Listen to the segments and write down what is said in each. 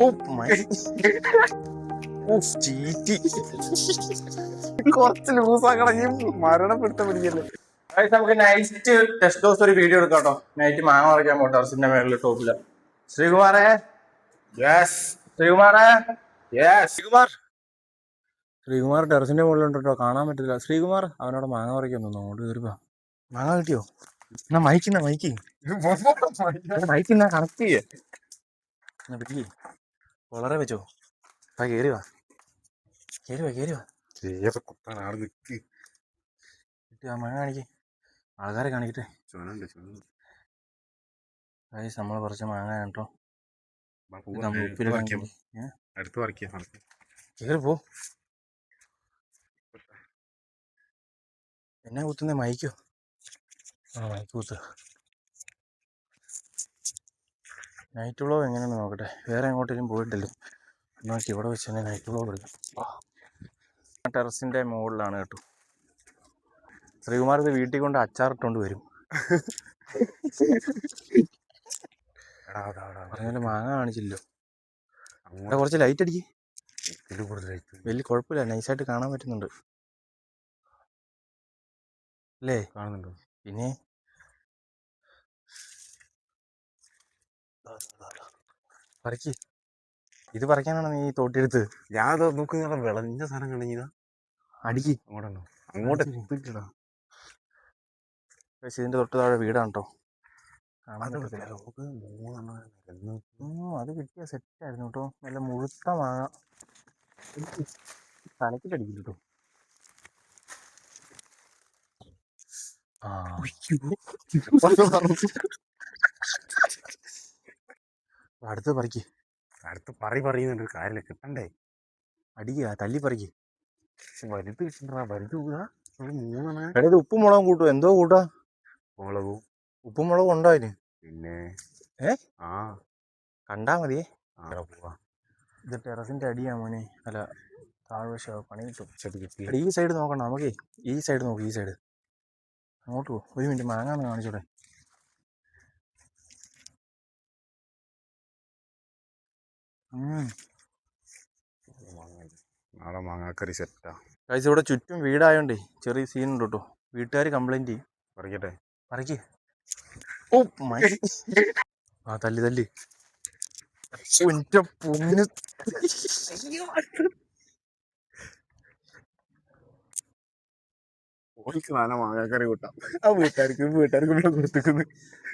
Oh my ഓ ചീറ്റി കുറച്ച് ലൂസാക്കണമെങ്കിൽ മരണപ്പെടുത്ത പിടിക്കല്ലേ. നമുക്ക് നൈറ്റ് ടെസ്റ്റ് ഡോസ് ഒരു വീഡിയോ എടുക്കാം കേട്ടോ. നൈറ്റ് മാങ്ങ മറിക്കാൻ പോട്ടെ ടെറസിന്റെ മേളിൽ ടോപ്പിൽ ശ്രീകുമാറേ? യെസ് ശ്രീകുമാറേ? യെസ് ശ്രീകുമാർ. ശ്രീകുമാർ ടെറസിന്റെ മുകളിലുണ്ട് കേട്ടോ കാണാൻ പറ്റില്ല ശ്രീകുമാർ അവനോട് മാങ്ങ പറിക്കാൻ തോന്നുന്നു അങ്ങോട്ട് കയറിപ്പോ മാങ്ങ കിട്ടിയോ? എന്നാ മൈക്കുന്ന മൈക്കി. മൈക്കുന്ന കണക്ട് ചെയ്യേ. വളരെ വെച്ചോ. ആ കേറി വാ. കേറി വാ കേറി വാ. കുത്താൻ ആടെ നിക്ക്. കിട്ടി ആ മാങ്ങ കാണിക്കേ. ആൾക്കാരെ കാണിക്കട്ടെ. ചുവനുണ്ട് ചുവനുണ്ട് ഗൈസ് നമ്മൾ കുറച്ച് മാങ്ങ കേട്ടോ. അടുത്ത് പറിക്കാം. പോ. എന്നെ കുത്തുന്നേ? മയക്കോ ആ മയക്കൂത്ത് കുത്ത്. നൈറ്റ് വ്ളോഗ് എങ്ങനെയാണെന്ന് നോക്കട്ടെ. വേറെ എങ്ങോട്ടേലും പോയിട്ടില്ല. നോക്കി ഇവിടെ വെച്ച് തന്നെ നൈറ്റ് വ്ളോഗ് എടുക്കും ടെറസിന്റെ മുകളിലാണ് കേട്ടോ. ശ്രീകുമാർ ഇത് വീട്ടിൽ കൊണ്ട് അച്ചാറിട്ടുകൊണ്ട് വരും. പറഞ്ഞാലും മാങ്ങ കാണിച്ചില്ലോ അവിടെ കുറച്ച് ലൈറ്റ് അടിക്ക്. വലിയ കുഴപ്പമില്ല. നൈസായിട്ട് കാണാൻ പറ്റുന്നുണ്ട്. അല്ലേ? കാണുന്നുണ്ടോ. പിന്നെ പറിക്ക്. ഇത് പറിക്കാനാണ് നീ തോട്ടിയെടുത്ത് ഞാൻ നോക്കി നിങ്ങളെ വിളഞ്ഞ സാധനം കണ്ടെങ്കിതാ അടിക്ക്. അങ്ങോട്ടോ അങ്ങോട്ട്. എത്തിക്കടാ പക്ഷെ ഇതിന്റെ തൊട്ട് താഴെ വീടാണ് കേട്ടോ അത് കിട്ടിയ സെറ്റ് ആയിരുന്നു കേട്ടോ. നല്ല മുഴുത്ത മാങ്ങ. തലക്കിലടിക്കില്ല കേട്ടോ. ആ. അടുത്ത് പറിക്ക്. അടുത്ത് പറി പറയുന്നുണ്ട് കാര്യമില്ല. കിട്ടണ്ടേ? അടിക്കുക തല്ലി പറിക്ക്. വലുത് കിട്ടണ്ടാ വലുത് മൂന്നെണ്ണം. ഇത് ഉപ്പും മുളകും കൂട്ടും എന്തോ കൂട്ടാ? മുളകും. ഉപ്പും മുളകും ഉണ്ടോ അതിന്? പിന്നെ ഏ? ആ. കണ്ടാ മതിയേ. ആടെ ഇത് ടെറസിന്റെ അടിയാ മോനെ. അല്ല താഴ്വശ പണി കിട്ടും. ഈ സൈഡ് നോക്കണ്ട. നമുക്കേ ഈ സൈഡ് നോക്ക് ഈ സൈഡ്. അങ്ങോട്ട് പോ. ഒരു മിനിറ്റ് മാങ്ങാന്ന് കാണിച്ചോടെ. നാളെ മാങ്ങാക്കറി സെറ്റാ ഗൈസ് ഇവിടെ ചുറ്റും വീടായോണ്ടേ ചെറിയ സീൻ ഉണ്ട് കേട്ടോ വീട്ടുകാർ കംപ്ലൈന്റ് ചെയ്യും. പറിക്കട്ടെ. പറയ്ക്ക് ഓ മൈ ആ തല്ലി തല്ലി. പൊന്ന്. ഓൾക്ക് മാങ്ങാക്കറി കൂട്ടാം. ആ വീട്ടുകാർക്ക് വീട്ടുകാർക്ക് ഇവിടെ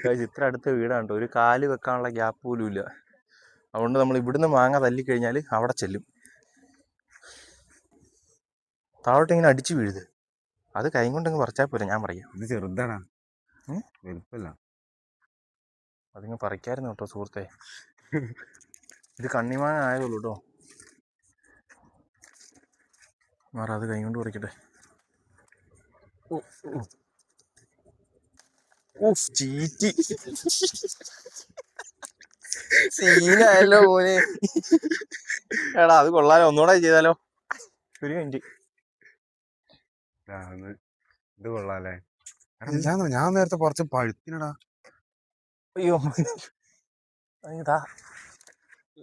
ഗൈസ് ഇത്ര അടുത്ത വീടാണ് ട്ടോ. ഒരു കാൽ വെക്കാനുള്ള ഗ്യാപ്പ് പോലും ഇല്ല. അതുകൊണ്ട് നമ്മൾ ഇവിടുന്ന് മാങ്ങ തല്ലിക്കഴിഞ്ഞാൽ അവിടെ ചെല്ലും. താഴോട്ട് ഇങ്ങനെ അടിച്ചു വീഴുത്. അത് കൈ കൊണ്ടങ്ങ് പറിച്ചാൽ പോരാ ഞാൻ പറയാം. ഇത് ചെറുതാണ്? വലുപ്പല്ല. അതിങ്ങ് പറിക്കായിരുന്നു കേട്ടോ സുഹൃത്തെ. ഇത് കണ്ണിമാങ്ങ ആയതുള്ളൂ കേട്ടോ. മാറാ അത് കൈ കൊണ്ട് പറിക്കട്ടെ. ഓ, ഓ. ഓ. ചീറ്റി. സീനായല്ലോ മോനെ. എടാ അത് കൊള്ളാലോ. ഒന്നുകൂടെ ചെയ്താലോ. ഒരു മിനിറ്റ്. ഇത് കൊള്ളാല്ലേ? ഞാൻ ഞാൻ നേരത്തെ കുറച്ച് പഴുത്തിനടാ. അയ്യോ. ഇതാ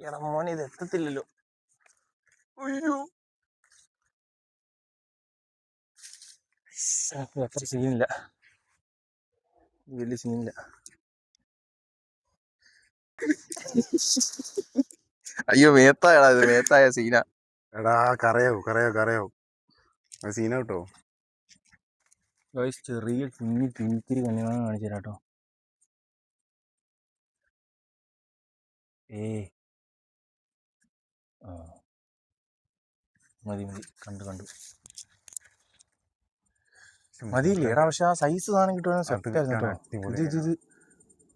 എടാ മോനെ ഇത് എത്തത്തില്ലല്ലോ. അയ്യോ. അത്ര സീനില്ല വലിയ സീനില്ല അയ്യോ മേത്തായടാ ഇത് മേത്തായ സീന. എടാ കറയോ കറയോ കറയോ അത് സീന കേട്ടോ ചെറിയ കുഞ്ഞു കിഴിത്തിരി കണ്ണിമാങ്ങ കാണിച്ചു തരാം കേട്ടോ ഏ ആ. മതി മതി. കണ്ടു കണ്ടു. മതിയില്ലേ? എടാ പക്ഷെ ആ സൈസ് സാധനം കിട്ടുവാണെങ്കിൽ സെറ്റ് ആയിരുന്നു കേട്ടോ. ഇത് ഇത് ഇത്.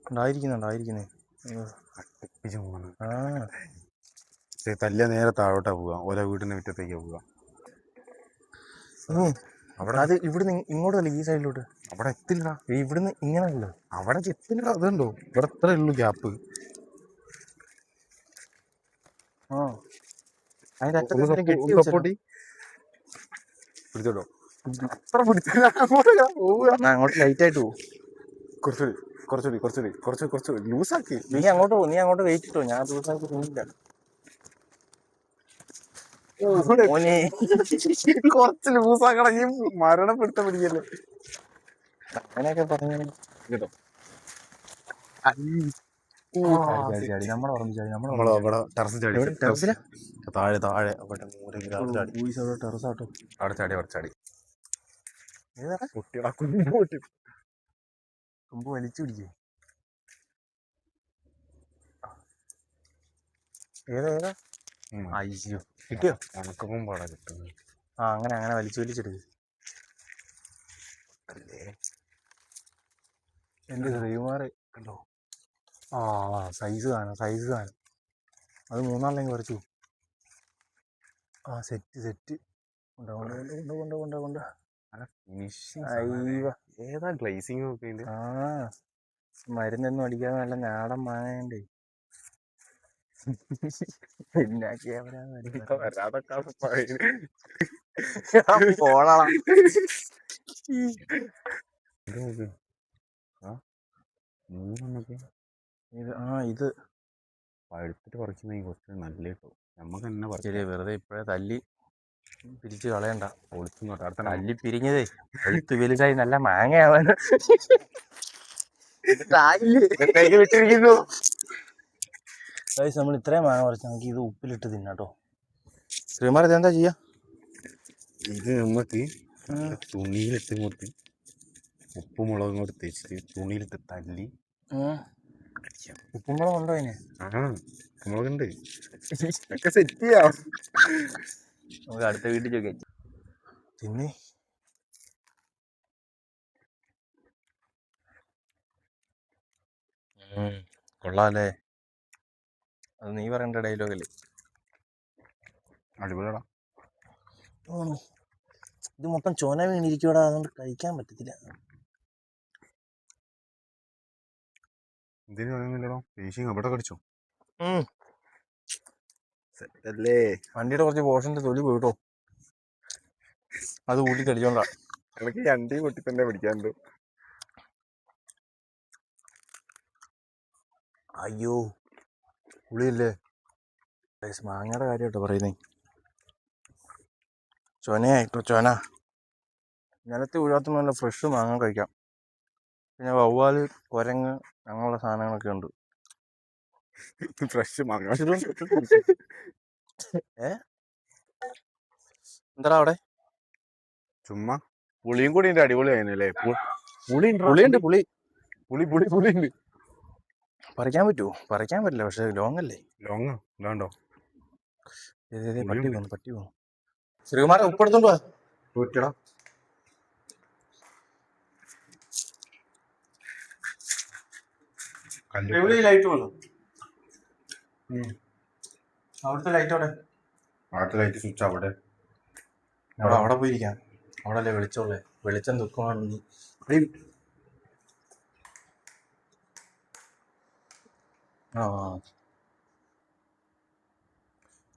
ഉണ്ടായിരിക്കുന്നു ഉണ്ടായിരിക്കുന്നേ ആ. തല്ലിയ നേരെ താഴോട്ടാ പോവാ. ഓരോ വീടിന്റെ മുറ്റത്തേക്കാ പോവാ. ഉം. അവിടെ അത് ഇവിടുന്ന് ഇങ്ങോട്ടല്ല ഈ സൈഡിലോട്ട്? അവിടെ എത്തില്ലടാ. ഇവിടുന്ന് ഇങ്ങനെയല്ലോ അവിടെ എത്തില്ലടാ അതുണ്ടോ ഇവിടെ എത്ര ഉള്ളു ഗ്യാപ്പ്. ആ. അതിന്റെ അറ്റത്ത് കെട്ടി വെച്ചിട്ടുണ്ടോ? പിടിച്ചോട്ടോ. എന്നാ അങ്ങോട്ട് ലൈറ്റ് ആയിട്ട് പോകും കുറച്ചുകൂടി കുറച്ചുകൂടി കുറച്ചുകൂടി കുറച്ച് കുറച്ച് ലൂസാക്കി നീ അങ്ങോട്ട് പോ നീ അങ്ങോട്ട് വെയിറ്റ് ഇട്ടോ. ഞാൻ ലൂസാക്കി തോന്നില്ല കുറച്ച് ലൂസാക്കണം ഈ മരണപ്പെടുത്ത പിടിക്കല്ലേ. അങ്ങനെയൊക്കെ പറഞ്ഞു കേട്ടോ ടെറസ്? താഴെ താഴെ. അവിടെ ചാടി. അവിടെ ചാടി കുട്ടികളെ കുഞ്ഞു പൊട്ടി തുമ്പ് വലിച്ചു പിടിക്കേ. ഏതാ ഏതാ? അയ്യോ കിട്ടിയോ? ഉണക്കവും പാടാ കിട്ടുന്നു. ആ അങ്ങനെ അങ്ങനെ വലിച്ചു വലിച്ചെടുക്ക് എന്റെ ശ്രീകുമാർ കണ്ടോ? ആ സൈസ് കാണാം സൈസ് കാണാം. അത് മൂന്നാളിലേക്ക് കുറച്ചു ആ സെറ്റ് സെറ്റ് കൊണ്ടോ കൊണ്ടോ കൊണ്ടോ കൊണ്ടോ കൊണ്ടോ കൊണ്ടോ. അയ്യോ. ഏതാ ഗ്ലേസിങ് ഒക്കെ ഉണ്ട് ആ മരുന്നൊന്നും അടിക്കാൻ നല്ല നാടൻ മാങ്ങയുണ്ട് പിന്നെ ഇത് ആ ഇത് പഴുത്തിട്ട് പറിക്കുന്ന കുറച്ച് നല്ല കിട്ടും. നമുക്ക് തന്നെ പറിച്ചില്ലേ വെറുതെ ഇപ്പോഴേ തല്ലി. പിരിച്ച് കളയണ്ട. പൊളിച്ചു നോക്കാം. അടുത്ത അല്ലി പിരിഞ്ഞതേ. പഴുത്ത് വലുതായി നല്ല മാങ്ങയാവാൻ. വിട്ടിരിക്കുന്നു നമ്മൾ ഇത്രയും മാങ്ങ പറിച്ച് നമുക്ക് ഇത് ഉപ്പിലിട്ട് തിന്നാട്ടോ. ശ്രീമാർ ഇത് എന്താ ചെയ്യാ? ഇത് നമുക്ക് തുണിയിലിട്ട് കൊടുത്ത് ഉപ്പും മുളകും കൂടെ തേച്ചിട്ട് തുണിയിലിട്ട് തല്ലി ഉപ്പും മുളകുണ്ടോ അതിന്? ആ മുളകുണ്ട്. ഒക്കെ സെറ്റ് ചെയ്യാം. നമുക്ക് അടുത്ത വീട്ടിൽ ചോദിക്കാം പിന്നെ കൊള്ളാല്ലേ? അത് നീ പറയണ്ട ഡയലോഗല്ലേ അടിപൊളിയടാ. ഇത് മൊത്തം ചോന വീണിരിക്കൂടാ അതുകൊണ്ട് കഴിക്കാൻ പറ്റത്തില്ല. ഇതിന് പറയുന്നില്ലടോ ഫിനിഷിങ് അവിടെ കടിച്ചോ സെറ്റല്ലേ വണ്ടിയുടെ കുറച്ച് പോഷന്റെ തൊലി പോയിട്ടോ അത് കൂട്ടി കടിച്ചോണ്ടാ. എനിക്ക് രണ്ടി കൂട്ടി തന്നെ പിടിക്കാണ്ട് അയ്യോ പുളിയില്ലേ? മാങ്ങയുടെ കാര്യം കേട്ടോ പറയുന്നേ ചൊനയായിട്ടോ ചൊന. നിലത്ത് വീഴാത്ത നല്ല ഫ്രഷ് മാങ്ങ കഴിക്കാം. പിന്നെ വവ്വാൽ കുരങ്ങ് അങ്ങനെയുള്ള സാധനങ്ങളൊക്കെ ഉണ്ട്. ഫ്രഷ് മാങ്ങ. എന്താടാ അവിടെ? ചുമ്മാ. പുളിയും കൂടി ഉണ്ട് അടിപൊളിയായിരുന്നല്ലേ പുളി പുളിയുണ്ട്? പുളി പുളി. പുളി. പുളി ഉണ്ട് പറിക്കാൻ പറ്റുമോ പറിക്കാൻ പറ്റില്ല. പക്ഷെ ലോങ് അല്ലേ? ലോങ് ഇതാണ്ടോ? പട്ടി. പോകുന്നു പട്ടി പോകുന്നു ശ്രീകുമാരെ ഉപ്പെടുത്തോണ്ട് എവിടെ ലൈറ്റ് വേണം അവിടുത്തെ ലൈറ്റ് അവിടെ അവിടുത്തെ ലൈറ്റ് സ്വിച്ച് അവിടെ. അവിടെ അവിടെ പോയിരിക്കാം. അവിടെ അല്ലേ വെളിച്ചമുള്ളേ. വെളിച്ചം ദുഃഖമാണ് നീ. ആ.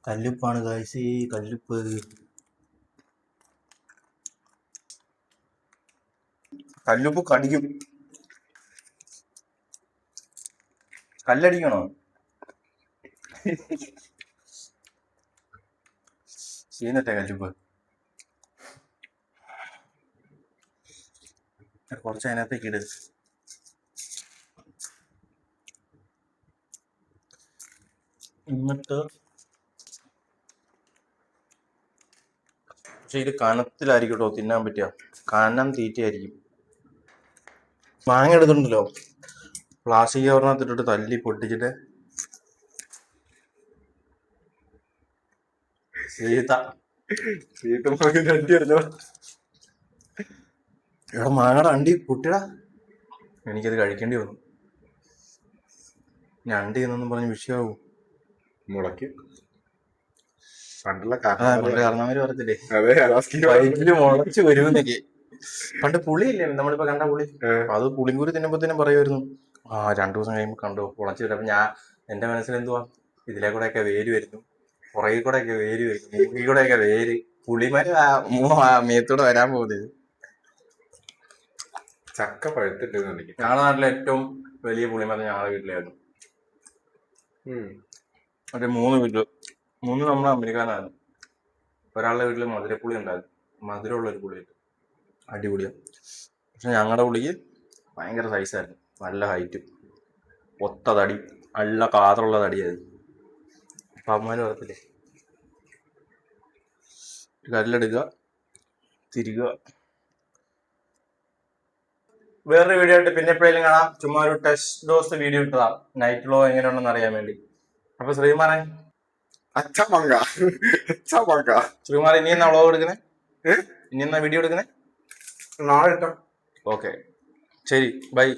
കല്ലുപ്പാണ് കാഴ്ച കല്ലുപ്പ്. കല്ലുപ്പ് കടിക്കും. കല്ലടിക്കണോ? ചെയ്യുന്നട്ടെ കല്ലുപ്പ് കുറച്ച് അതിനകത്തേക്ക് ഇട് എന്നിട്ട് പക്ഷെ ഇത് കനത്തിലായിരിക്കട്ടോ കേട്ടോ തിന്നാൻ പറ്റുക. കനം തീറ്റയായിരിക്കും. മാങ്ങ എടുത്തിട്ടുണ്ടല്ലോ. പ്ലാസ്റ്റിക് കവറിനകത്ത് ഇട്ടിട്ട് തല്ലി പൊട്ടിച്ചിട്ട് സീത എടാ മാങ്ങയുടെ അണ്ടി പൊട്ടിടാ എനിക്കത് കഴിക്കേണ്ടി വന്നു. ഞാൻ അണ്ടി എന്നൊന്നും പറഞ്ഞ് വിഷയമാവും മുളക്ക് പണ്ടുള്ള അതാ പണ്ട് കാരണവര് മുളച്ച് വരുമെന്നൊക്കെ. പുളിയില്ലേ? നമ്മളിപ്പോ കണ്ട പുളി. അത് പുളിങ്കൂരി തിന്നുമ്പോഴത്തേനും പറയുമായിരുന്നു ആ രണ്ടു ദിവസം കഴിയുമ്പോൾ കണ്ടു മുളച്ച് വരും അപ്പൊ ഞാൻ എന്റെ മനസ്സിൽ എന്തുവാ ഇതിലെ കൂടെ ഒക്കെ വേര് വരുന്നു. പുറകിൽ കൂടെ ഒക്കെ വേര് വെക്കും മൂക്കിൽ കൂടെ ഒക്കെ വേര്. പുളിമര മേത്തൂടെ വരാൻ പോകുന്നത്. ചക്ക പഴുത്തിട്ട് ഞങ്ങളുടെ നാട്ടിലെ ഏറ്റവും വലിയ പുളിമര ഞങ്ങളുടെ വീട്ടിലായിരുന്നു. മറ്റേ മൂന്ന് വീട്ടിൽ. മൂന്ന് നമ്മളെ അമേരിക്കാനായിരുന്നു ഒരാളുടെ വീട്ടിൽ മധുരപ്പുളി ഉണ്ടായിരുന്നു. മധുരമുള്ള ഒരു പുളി അടിപൊളിയാണ് പക്ഷെ ഞങ്ങളുടെ പുളിക്ക് ഭയങ്കര സൈസായിരുന്നു നല്ല ഹൈറ്റ് ഒത്ത തടി. നല്ല കാതറുള്ള തടിയായിരുന്നു. അപ്പം പറത്തില്ലേ കല്ലെടുക്കുക തിരികുക വേറൊരു വീഡിയോ ആയിട്ട് പിന്നെ എപ്പോഴേലും കാണാം. ചുമ്മാ ഒരു ടെസ്റ്റ് ഡോസ് വീഡിയോ ഇട്ടതാ നൈറ്റ് ഫ്ലോ എങ്ങനെയുണ്ടെന്ന് അറിയാൻ വേണ്ടി. അപ്പൊ ശ്രീമാനെ അച്ഛ മങ്ക അച്ഛ മങ്ക ശ്രീമാൻ ഇനി എന്നാ വ്ളോഗ് എടുക്കണേ? ഇനി എന്നാ വീഡിയോ എടുക്കണേ നാളെ ഇട്ടോ. ഓക്കെ ശരി. ബൈ